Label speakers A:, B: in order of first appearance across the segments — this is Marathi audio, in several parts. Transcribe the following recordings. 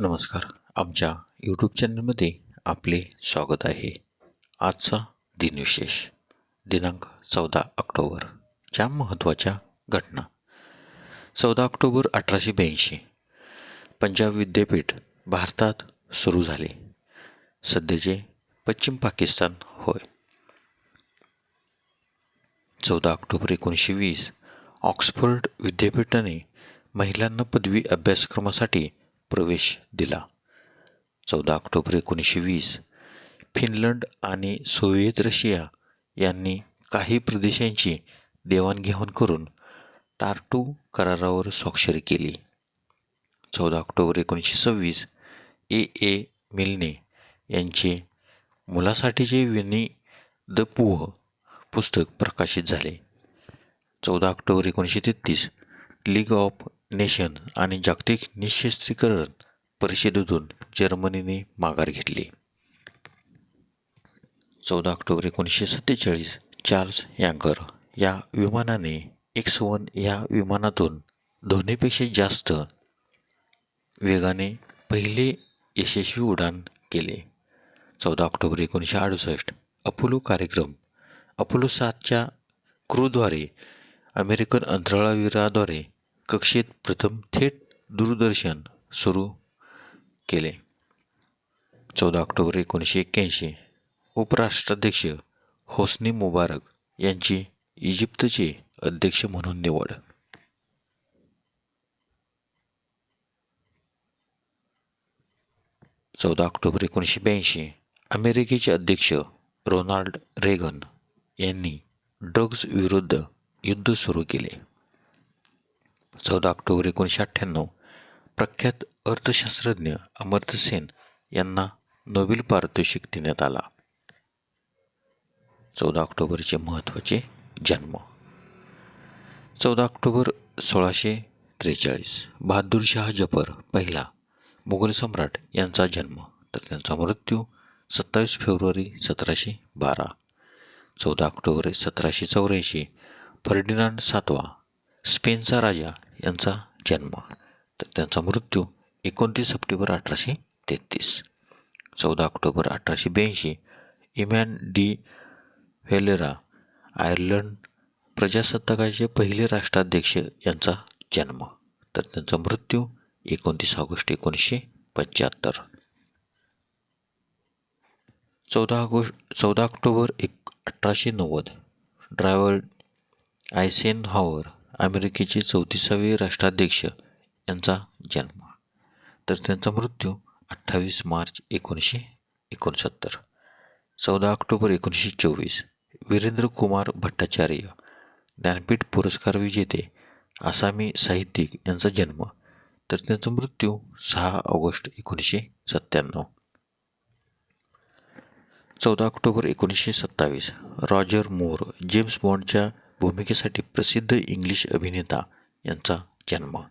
A: नमस्कार. आमच्या यूट्यूब चॅनलमध्ये आपले स्वागत आहे. आजचा दिनविशेष दिनांक चौदा ऑक्टोबरच्या महत्त्वाच्या घटना. चौदा ऑक्टोबर अठराशे ब्याऐंशी पंजाब विद्यापीठ भारतात सुरू झाले. सध्याचे पश्चिम पाकिस्तान होय. चौदा ऑक्टोबर एकोणीसशे वीस ऑक्सफर्ड विद्यापीठाने महिलांना पदवी अभ्यासक्रमासाठी प्रवेश दिला. चौदा ऑक्टोबर एकोणीसशे वीस फिनलंड आणि सोव्हिएत रशिया यांनी काही प्रदेशांची देवाणघेवाण करून टार्टू करारावर स्वाक्षरी केली. चौदा ऑक्टोबर एकोणीसशे सव्वीस ए. ए. मिलने यांचे मुलासाठीचे विनी द पूह पुस्तक प्रकाशित झाले. चौदा ऑक्टोबर एकोणीसशे तेहतीस लीग ऑफ नेशन आणि जागतिक निशस्त्रीकरण परिषदेतून जर्मनीने माघार घेतली. चौदा ऑक्टोबर एकोणीसशे सत्तेचाळीस चार्ल्स यांकर या विमानाने एक्स वन या विमानातून दोन्हीपेक्षा जास्त वेगाने पहिले यशस्वी उड्डाण केले. चौदा ऑक्टोबर एकोणीसशे अडुसष्ट अपोलो कार्यक्रम अपोलो सातच्या क्रूद्वारे अमेरिकन अंतराळवीराद्वारे कक्षेत प्रथम थेट दूरदर्शन सुरू केले. चौदा ऑक्टोबर एकोणीसशे एक्क्याऐंशी. उपराष्ट्राध्यक्ष होस्नी मुबारक यांची इजिप्तचे अध्यक्ष म्हणून निवड. चौदा ऑक्टोबर एकोणीसशे ब्याऐंशी. अमेरिकेचे अध्यक्ष रोनाल्ड रेगन यांनी ड्रग्ज विरुद्ध युद्ध सुरू केले. चौदा ऑक्टोबर एकोणीसशे अठ्ठ्याण्णव प्रख्यात अर्थशास्त्रज्ञ अमर्त्य सेन यांना नोबेल पारितोषिक देण्यात आला. चौदा ऑक्टोबरचे महत्त्वाचे जन्म. चौदा ऑक्टोबर सोळाशे त्रेचाळीस बहादूर शाह जफर पहिला मुघल सम्राट यांचा जन्म तर त्यांचा मृत्यू सत्तावीस फेब्रुवारी सतराशे बारा. चौदा ऑक्टोबर सतराशे चौऱ्याऐंशी फर्डिनांड सातवा स्पेनचा राजा यांचा जन्म. तर त्यांचा मृत्यू एकोणतीस सप्टेंबर अठराशे तेहतीस चौदा ऑक्टोबर अठराशे ब्याऐंशी इमॅन डी व्हेलेरा आयर्लंड प्रजासत्ताकाचे पहिले राष्ट्राध्यक्ष यांचा जन्म. तर त्यांचा मृत्यू एकोणतीस ऑगस्ट एकोणीसशे पंच्याहत्तर. चौदा ऑगस्ट चौदा ऑक्टोबर एक अठराशे नव्वद. ड्रायव्हर आयसेन हॉवर अमेरिकेचे चौतीसावे राष्ट्राध्यक्ष यांचा जन्म. तर त्यांचा मृत्यू अठ्ठावीस मार्च एकोणीसशे एकोणसत्तर. चौदा ऑक्टोबर एकोणीसशे चोवीस. वीरेंद्र कुमार भट्टाचार्य ज्ञानपीठ पुरस्कार विजेते आसामी साहित्यिक यांचा जन्म. तर त्यांचा मृत्यू सहा ऑगस्ट एकोणीसशे सत्त्याण्णव. चौदा ऑक्टोबर एकोणीसशे सत्तावीस. रॉजर मोर जेम्स बॉन्डच्या भूमिकेसाठी प्रसिद्ध इंग्लिश अभिनेता यांचा जन्म.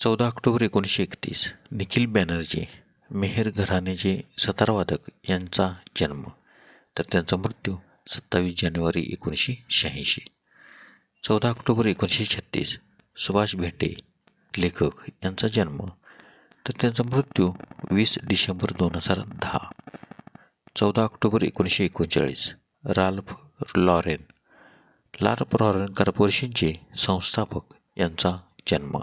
A: चौदा ऑक्टोबर एकोणीसशे एकतीस निखिल बॅनर्जी मेहर घराण्याचे सतारवादक यांचा जन्म. तर त्यांचा मृत्यू सत्तावीस जानेवारी एकोणीसशे शहाऐंशी. चौदा ऑक्टोबर एकोणीसशे छत्तीस सुभाष भेटे लेखक यांचा जन्म. तर त्यांचा मृत्यू वीस डिसेंबर दोन हजार दहा. चौदा ऑक्टोबर एकोणीसशे एकोणचाळीस राल्फ लॉरेन. लार्प लॉरेन कॉर्पोरेशनचे संस्थापक यांचा जन्म.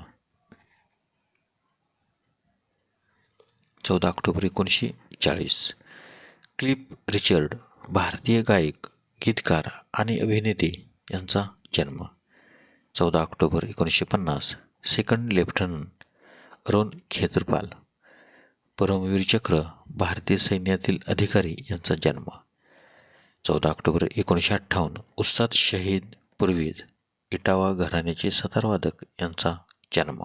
A: चौदा ऑक्टोबर एकोणीसशे चाळीस. क्लिप रिचर्ड भारतीय गायक गीतकार आणि अभिनेते यांचा जन्म. चौदा ऑक्टोबर एकोणीसशे पन्नास सेकंड लेफ्टनंट अरुण खेत्रपाल. परमवीर चक्र भारतीय सैन्यातील अधिकारी यांचा जन्म. चौदा ऑक्टोबर एकोणीसशे अठ्ठावन्न उस्ताद शहीद पूर्वीज इटावा घराण्याचे सतारवादक यांचा जन्म.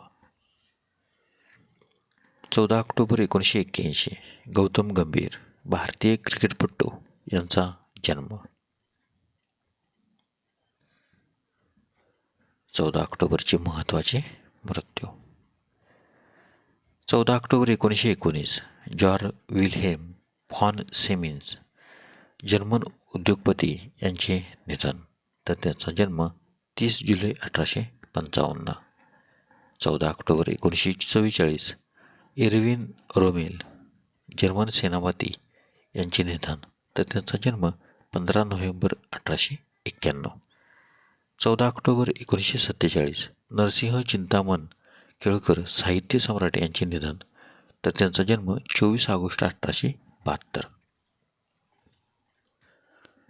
A: चौदा ऑक्टोबर एकोणीसशे एक्क्याऐंशी गौतम गंभीर भारतीय क्रिकेटपटू यांचा जन्म. चौदा ऑक्टोबरचे महत्त्वाचे मृत्यू. चौदा ऑक्टोबर एकोणीसशे एकोणीस George Wilhelm von Siemens German उद्योगपती यांचे निधन तर त्यांचा जन्म तीस जुलै अठराशे पंचावन्न. चौदा ऑक्टोबर एकोणीसशे चव्वेचाळीस इरविन रोमेल जर्मन सेनापती यांचे निधन तर त्यांचा जन्म पंधरा नोव्हेंबर अठराशे एक्क्याण्णव. चौदा ऑक्टोबर एकोणीसशे सत्तेचाळीस नरसिंह चिंतामण केळकर साहित्य सम्राट यांचे निधन तर त्यांचा जन्म चोवीस ऑगस्ट अठराशे बहात्तर.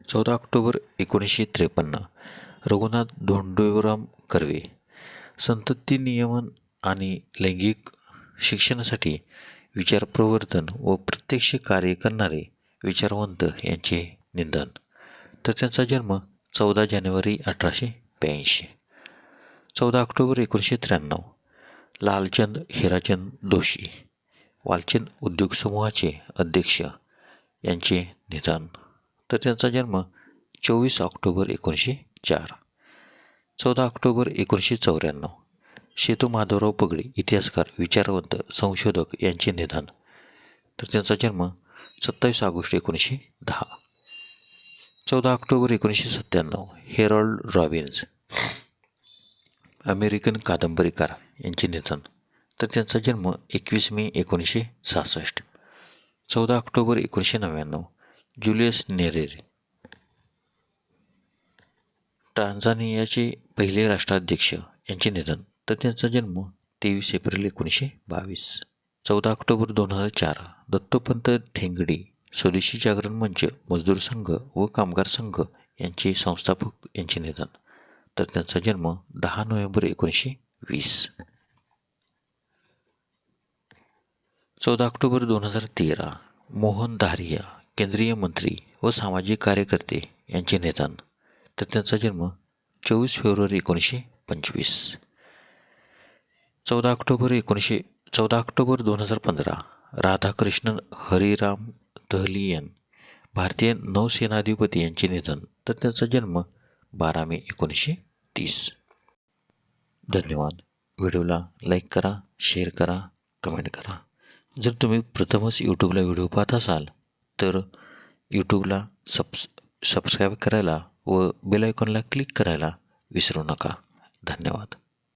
A: चौदा ऑक्टोबर एकोणीसशे त्रेपन्न. रघुनाथ धोंडोराम कर्वे. संतती नियमन आणि लैंगिक शिक्षणासाठी विचारप्रवर्तन व प्रत्यक्ष कार्य करणारे विचारवंत यांचे निधन. तर त्यांचा जन्म चौदा जानेवारी अठराशे ब्याऐंशी. चौदा ऑक्टोबर एकोणीसशे त्र्याण्णव. लालचंद हिराचंद दोशी वालचंद उद्योग समूहाचे अध्यक्ष यांचे निधन. तर त्यांचा जन्म चोवीस ऑक्टोबर एकोणीसशे चार. चौदा ऑक्टोबर एकोणीसशे चौऱ्याण्णव. शेतू माधवराव पगडे इतिहासकार विचारवंत संशोधक यांचे निधन. तर त्यांचा जन्म सत्तावीस ऑगस्ट एकोणीसशे दहा. चौदा ऑक्टोबर एकोणीसशे सत्त्याण्णव हेरॉल्ड रॉबिन्स अमेरिकन कादंबरीकार यांचे निधन. तर त्यांचा जन्म एकवीस मे एकोणीसशे सहासष्ट. चौदा ऑक्टोबर एकोणीसशे नव्याण्णव जुलियस नेरेर. टांझानियाचे पहिले राष्ट्राध्यक्ष यांचे निधन तर त्यांचा जन्म तेवीस एप्रिल एकोणीसशे बावीस चौदा ऑक्टोबर दोन हजार चार दत्तोपंत ठेंगडी स्वदेशी जागरण मंच मजदूर संघ व कामगार संघ यांचे संस्थापक यांचे निधन तर त्यांचा जन्म दहा नोव्हेंबर एकोणीसशे वीस. चौदा ऑक्टोबर दोन हजार तेरा मोहन धारिया केंद्रीय मंत्री व सामाजिक कार्यकर्ते यांचे निधन तर त्यांचा जन्म चोवीस फेब्रुवारी एकोणीसशे पंचवीस. चौदा ऑक्टोबर एकोणीसशे चौदा ऑक्टोबर दोन हजार पंधरा राधाकृष्णन हरिराम दहलियन भारतीय नौसेनाधिपती यांचे निधन तर त्यांचा जन्म बारा मे एकोणीसशे तीस. धन्यवाद. व्हिडिओला लाईक करा शेअर करा कमेंट करा. जर तुम्ही प्रथमच यूट्यूबला व्हिडिओ पाहत असाल तर यूट्यूबला सबस सबस्क्राईब करायला व बेल आयकॉनला क्लिक करायला विसरू नका. धन्यवाद.